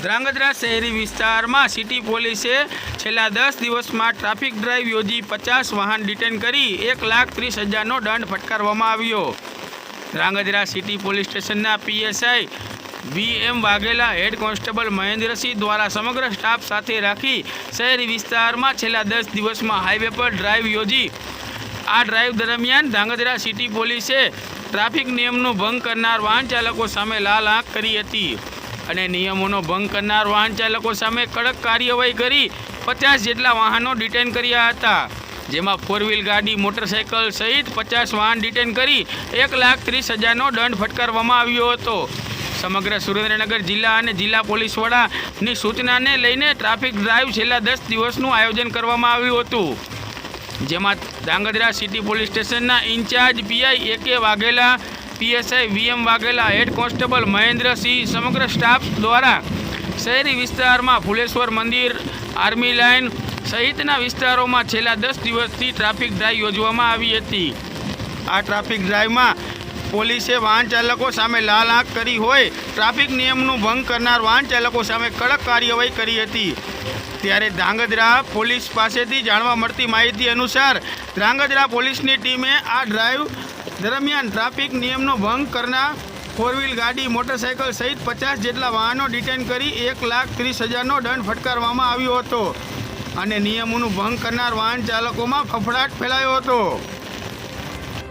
ધ્રાંગધ્રા શહેરી વિસ્તારમાં સિટી પોલીસે છેલ્લા દસ દિવસમાં ટ્રાફિક ડ્રાઈવ યોજી પચાસ વાહન ડિટેન કરી એક લાખ ત્રીસ હજારનો દંડ ફટકારવામાં આવ્યો. ધ્રાંગધ્રા સિટી પોલીસ સ્ટેશનના PSI V M Vaghela head constable Mahendrasinh દ્વારા સમગ્ર સ્ટાફ સાથે રાખી શહેરી વિસ્તારમાં છેલ્લા દસ દિવસમાં હાઈવે પર ડ્રાઈવ યોજી. આ ડ્રાઈવ દરમિયાન ધ્રાંગધ્રા સિટી પોલીસે ટ્રાફિક નિયમનો ભંગ કરનાર વાહન ચાલકો સામે લાલ આંખ કરી હતી. અને નિયમોનો ભંગ કરનાર વાહન ચાલકો સામે કડક કાર્યવાહી કરી પચાસ જેટલા વાહનો ડિટેન કર્યા હતા. જેમાં ફોર વ્હીલ ગાડી મોટરસાઇકલ સહિત પચાસ વાહન ડિટેન કરી એક લાખ ત્રીસ હજારનો દંડ ફટકારવામાં આવ્યો હતો. સમગ્ર સુરેન્દ્રનગર જિલ્લા અને જિલ્લા પોલીસ વડાની સૂચનાને લઈને ટ્રાફિક ડ્રાઈવ છેલ્લા દસ દિવસનું આયોજન કરવામાં આવ્યું હતું. જેમાં ધાંગધ્રા સિટી પોલીસ સ્ટેશનના incharge PI A K Vaghela PSI VM Vaghela head constable Mahendrasinh સમગ્ર સ્ટાફ દ્વારા શહેરી વિસ્તારમાં ફુલેશ્વર મંદિર, આર્મી લાઇન સહિતના વિસ્તારોમાં છેલ્લા દસ દિવસથી ટ્રાફિક ડ્રાઈવ યોજવામાં આવી હતી. આ ટ્રાફિક ડ્રાઈવમાં પોલીસે વાહન ચાલકો સામે લાલ આંખ કરી હોય, ટ્રાફિક નિયમનું ભંગ કરનાર વાહન ચાલકો સામે કડક કાર્યવાહી કરી હતી. ત્યારે ધ્રાંગધ્રા પોલીસ પાસેથી જાણવા મળતી માહિતી અનુસાર ધ્રાંગધ્રા પોલીસની ટીમે આ ડ્રાઈવ દરમિયાન ટ્રાફિક નિયમનો ભંગ કરનાર ફોર વ્હીલ ગાડી મોટરસાઇકલ સહિત પચાસ જેટલા વાહનો ડિટેન કરી એક લાખ ત્રીસ હજારનો દંડ ફટકારવામાં આવ્યો હતો અને નિયમોનું ભંગ કરનાર વાહન ચાલકોમાં ફફડાટ ફેલાયો હતો.